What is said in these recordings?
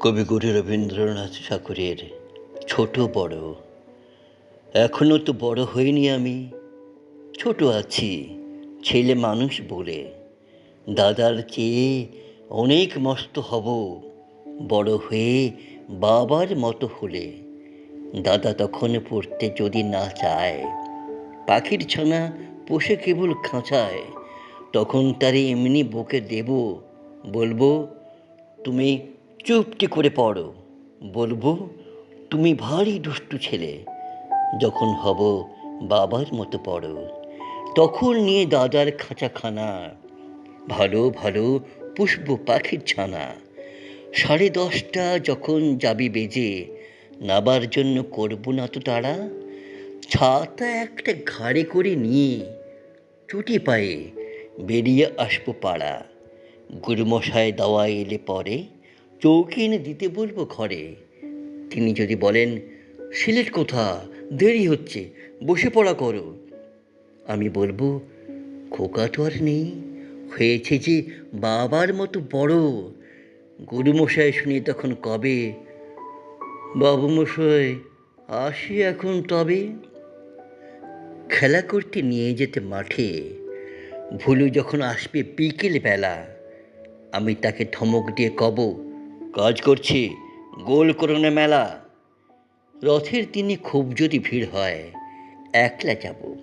কবিগুরু রবীন্দ্রনাথ ঠাকুরের ছোট বড়। এখনও তো বড় হইনি আমি, ছোট আছি, ছেলে মানুষ বলে। দাদার চেয়ে অনেক মস্ত হব, বড় হয়ে বাবার মতো হলে। দাদা তখন পড়তে যদি না চায়, পাখির ছানা পোষে কেবল খাঁচায়। তখন তারে এমনি বকে দেব, বলব, তুমি চুপটি করে পড়ো। বলব, তুমি ভারী দুষ্টু ছেলে। যখন হব বাবার মতো পড়ো। তখন নিয়ে দাদার খাঁচাখানা। ভালো ভালো পুষ্প পাখির ছানা। সাড়ে দশটা যখন যাবি বেজে, নাবার জন্য করব না তো তারা। ছাতা একটা ঘাড়ে করে নিয়ে চুটি পায়ে বেরিয়ে আসব পাড়া। গুরুমশায় দাওয়া এলে পরে চৌকি এনে দিতে বলব ঘরে। তিনি যদি বলেন, সিলেট কোথা? দেরি হচ্ছে, বসে পড়া করো। আমি বলব, খোকা তো আর নেই, হয়েছে যে বাবার মতো বড়। গুরুমশাই শুনে তখন কবে? বাবু মশাই আসি এখন তবে? খেলা করতে নিয়ে যেতে মাঠে। ভুলু যখন আসবে বিকেল বেলা আমি তাকে ধমক দিয়ে কব কাজ করছি, গোল করোনা মেলা। রথের দিনে খুব যদি ভিড় হয়, একলা যাব।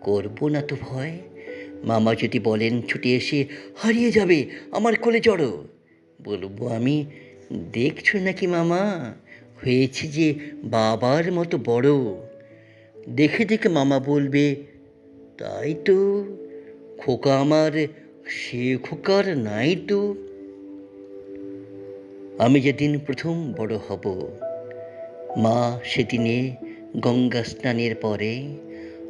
করব না তো ভয়। মামা যদি বলেন ছুটে এসে হারিয়ে যাবে, আমার কোলে চড়ো বলব আমি, দেখছ নাকি মামা? হয়েছে যে বাবার মতো বড়। দেখে দেখে মামা বলবে, তাই তো, খোকা আমার, সে খোকার নাই তো। আমি যেদিন প্রথম বড় হব, মা সেদিনে গঙ্গা স্নানের পরে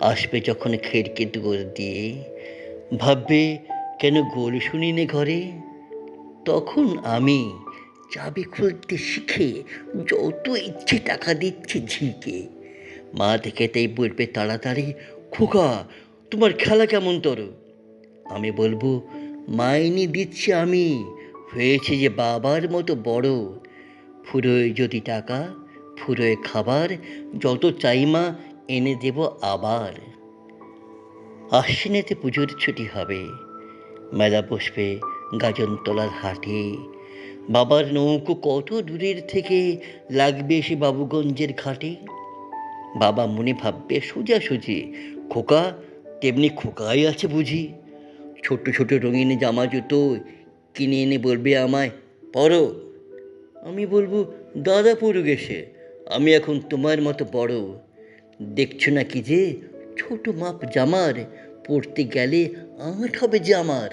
আসবে যখন খেরকে দুয়ার দিয়ে। ভাববে, কেন গোল শুনি শুনিনে ঘরে? তখন আমি চাবি খুলতে শিখে যত ইচ্ছে টাকা দিচ্ছে ঝিকে। মা দেখে তাই বলবে তাড়াতাড়ি, খোকা, তোমার খেলা কেমন তোর? আমি বলব, মাইনি দিচ্ছি আমি হয়েছে যে বাবার মতো বড়। ফুরোয় যদি টাকা, ফুরোয় খাবার, যত চাইমা এনে দেব আবার। আশ্বিনেতে পুজোর ছুটি হবে। মেলা বসবে গাজনতলার হাটে। বাবার নৌকো কত দূরের থেকে লাগবে সে বাবুগঞ্জের ঘাটে? বাবা মনে ভাববে সোজাসুজি খোকা, তেমনি খোকাই আছে বুঝি। ছোট ছোট রঙিন জামা জুতো কিনে এনে বলবে আমায়, পড়ো। আমি বলব, দাদা পড়ু গেছে, আমি এখন তোমার মতো বড়। দেখছ নাকি যে ছোট মাপ জামার, পড়তে গেলে আঁট হবে যে আমার?